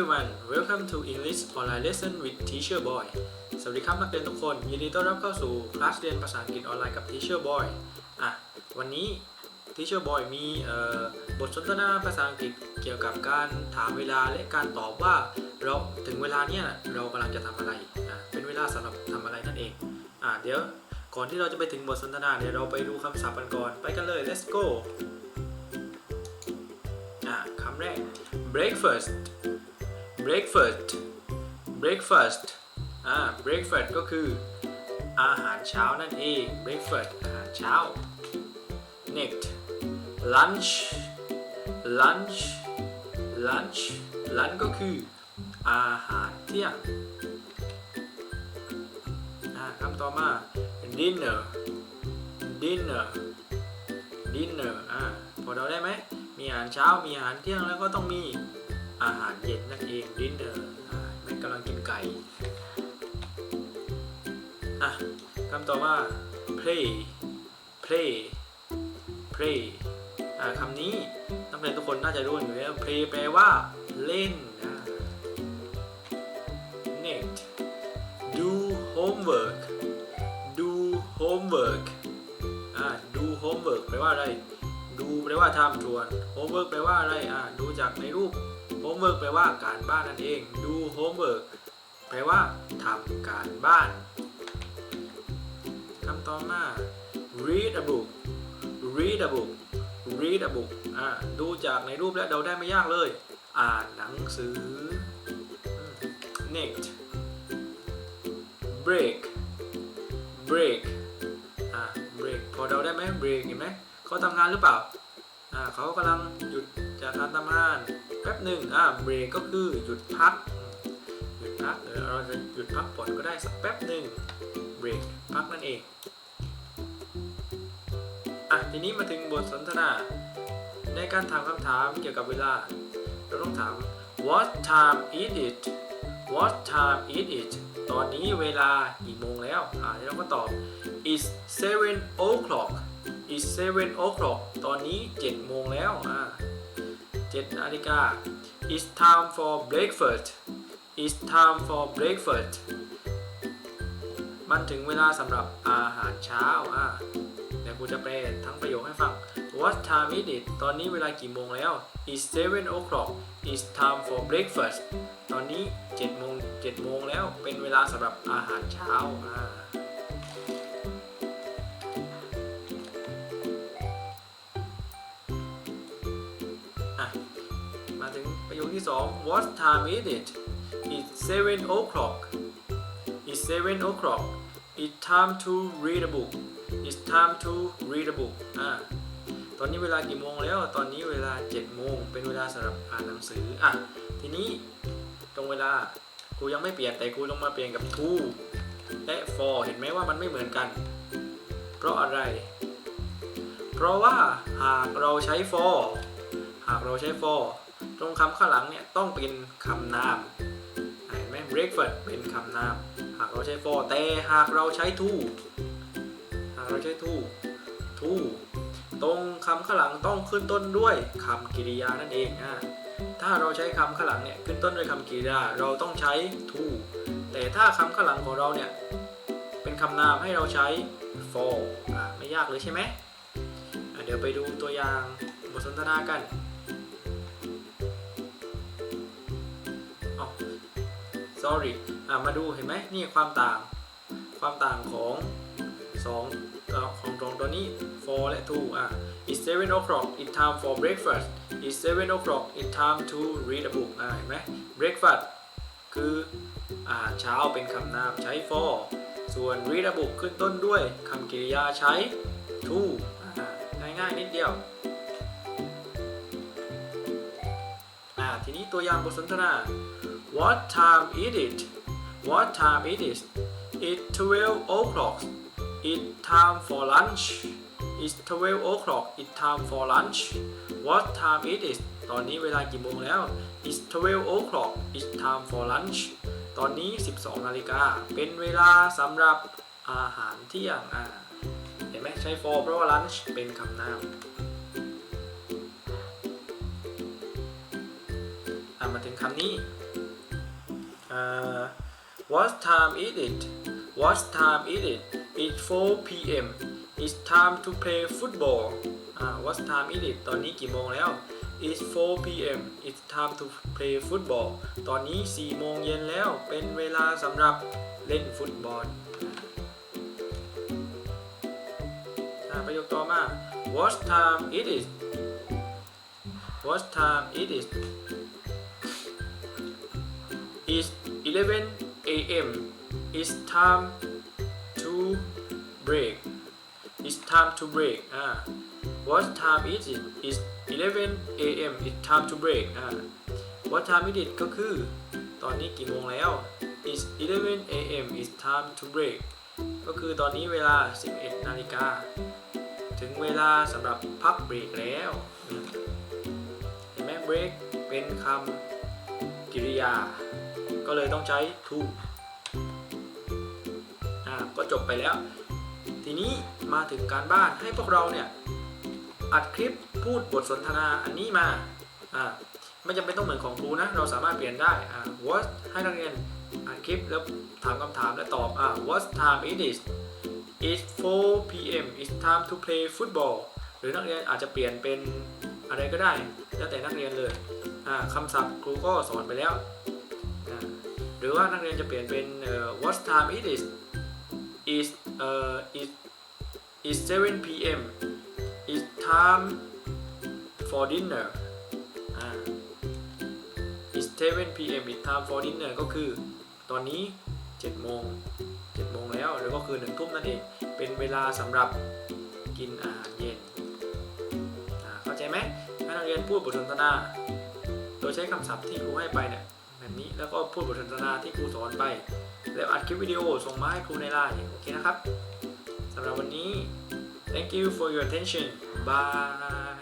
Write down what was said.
everyone welcome to English online lesson with Teacher Boy สวัสดีครับนักเรียนทุกคน ยินดีต้อนรับเข้าสู่คลาสเรียนภาษาอังกฤษออนไลน์กับ Teacher Boy อะวันนี้ Teacher Boy มีบทสนทนาภาษาอังกฤษเกี่ยวกับการถามเวลาและการตอบว่าเราถึงเวลาเนี้ยเรากำลังจะทำอะไรอะเป็นเวลาสำหรับทำอะไรนั่นเองอะเดี๋ยวก่อนที่เราจะไปถึงบทสนทนาเดี๋ยวเราไปดูคำศัพท์กันก่อนไปกันเลย let's go อะคำแรก breakfast breakfast breakfast อ่า breakfast ก็คืออาหารเช้านั่นเอง breakfast อาหารเช้า next lunch lunch lunch lunch ก็คืออาหารเที่ยงคำต่อมา dinner dinner dinner อ่าพอเราได้ไหม มีอาหารเช้า มีอาหารเที่ยง แล้วก็ต้องมี อาหารเย็นนั่นเอง dinner อ่าแม่กำลังกินไก่ อะคำต่อมา play play play อ่าคำนี้นักเรียนทุกคนน่าจะรู้อยู่แล้ว play แปลว่าเล่นนะ next do homework do homework อ่า do homework แปลว่าอะไร ดูแปลว่าทำทวน homework แปลว่าอะไร อ่า ดูจากในรูป homework แปลว่าการบ้านนั่นเอง do homework แปลว่าทำการบ้านคำต่อมา read a book read a book read a book อ่าดูจากในรูปแล้วเราได้ไม่ยากเลย อ่านหนังสือ next break break อ่า break พอเราได้ไหม break เห็นไหม เขาทำงานหรือเปล่า อ่า เขากำลังหยุด จากการทำงานแป๊บหนึ่งอ่า break ก็คือหยุดพัก หยุดพักหรือเราจะหยุดพักผ่อนก็ได้สักแป๊บหนึ่ง break พักนั่นเอง อะทีนี้มาถึงบทสนทนา ในการถามคำถามเกี่ยวกับเวลา เราต้องถาม what time is it what time is it ตอนนี้เวลากี่โมงแล้วอ่าเราก็ตอบ is seven o'clock is seven o'clock ตอนนี้7โมงแล้วอ่า 7นาฬิกา it's time for breakfast it's time for breakfast มันถึงเวลาสำหรับอาหารเช้าอ่าเดี๋ยวครูจะแปลทั้งประโยคให้ฟัง What time is it ตอนนี้เวลากี่โมงแล้ว It's seven o'clock It's time for breakfast ตอนนี้7โมง7โมงแล้วเป็นเวลาสำหรับอาหารเช้าอ่า อะ มาถึงประโยคที่ 2 What time is it It's seven o'clock It's seven o'clock It's time to read a book It's time to read a book อ่าตอนนี้เวลากี่โมงแล้ว ตอนนี้เวลา7โมงเป็นเวลาสำหรับอ่านหนังสือ อะ ทีนี้ตรงเวลาครูยังไม่เปลี่ยนแต่ครูต้องมาเปลี่ยนกับ to และ for เห็นไหมว่ามันไม่เหมือนกัน เพราะอะไร เพราะว่าหากเราใช้ for ากเราใช้ for ตรงคำข้างหลังเนี่ยต้องเป็นคำนามเห็นไหม breakfast เป็นคำนาม หากเราใช้ for แต่หากเราใช้ to หากเราใช้ to to ตรงคำข้างหลังต้องขึ้นต้นด้วยคำกริยานั่นเองอะถ้าเราใช้คำข้างหลังเนี่ยขึ้นต้นด้วยคำกริยาเราต้องใช้ to แต่ถ้าคำข้างหลังของเราเนี่ยเป็นคำนามให้เราใช้ for ไม่ยากเลยใช่ไหมเดี๋ยวไปดูตัวอย่างบทสนทนากัน sorry อะมาดูเห็นไหมนี่ความต่าง ความต่างของสองเอ่อของตรงตัวนี้ for และ to อะ it's seven o'clock it's time for breakfast it's seven o'clock it's time to read a book อะเห็นไหม breakfast คืออาหารเช้าเป็นคำนามใช้ for ส่วน read a book ขึ้นต้นด้วยคำกริยาใช้ to อะง่ายๆนิดเดียว ทีนี้ตัวอย่างบทสนทนา What time is it What time is it It's 12 o'clock It's time for lunch It's 12 o'clock It's time for lunch What time is it ตอนนี้เวลากี่โมงแล้ว It's 12 o'clock It's time for lunch ตอนนี้ 12 นาฬิกา เป็นเวลาสำหรับอาหารเที่ยงอ่าเห็นไหมใช้ for เพราะว่า lunch เป็นคำนาม มาถึงคำนี้ what time is it what time is it it's 4 p.m. it's time to play football what time is it ตอนนี้กี่โมงแล้ว it's 4 p.m. it's time to play football ตอนนี้ 4 โมงเย็นแล้ว เป็นเวลาสำหรับเล่นฟุตบอลประโยคต่อมา what time it is what time it is it's 11 a.m. it's time to break it's time to break อ่า what time is it it's 11 a.m. it's time to break อ่า what time is it ก็คือ ตอนนี้กี่โมงแล้ว it's 11 a.m. it's time to break ก็คือตอนนี้เวลา 11 นาฬิกา ถึงเวลาสำหรับพักเบรกแล้ว เห็นไหม break เป็นคำกริยา ก็เลยต้องใช้ to อ่าก็จบไปแล้ว ทีนี้มาถึงการบ้านให้พวกเราเนี่ยอัดคลิปพูดบทสนทนาอันนี้มาอ่าไม่จำเป็นต้องเหมือนของครูนะ เราสามารถเปลี่ยนได้อ่า what ให้นักเรียนอัดคลิปแล้วถามคำถามและตอบอ่า what time it is it's 4 p.m. it's time to play football หรือนักเรียนอาจจะเปลี่ยนเป็นอะไรก็ได้ แล้วแต่นักเรียนเลย อ่าคำศัพท์ครูก็สอนไปแล้ว หรือว่านักเรียนจะเปลี่ยนเป็น what time it is is เอ่อ is is 7 p.m. it's time for dinner อ่า it's 7 p.m. it's time for dinner ก็คือตอนนี้7โมง7โมงแล้วหรือก็คือ1ทุ่มนั่นเอง เป็นเวลาสำหรับกินอาหารเย็นเข้าใจไหมให้นักเรียนพูดบทสนทนา โดยใช้คำศัพท์ที่ครูให้ไปเนี่ย แบบนี้แล้วก็พูดบทสนทนาที่ครูสอนไป แล้วอัดคลิปวิดีโอส่งมาให้ครูในไลน์โอเคนะครับสำหรับวันนี้ thank you for your attention bye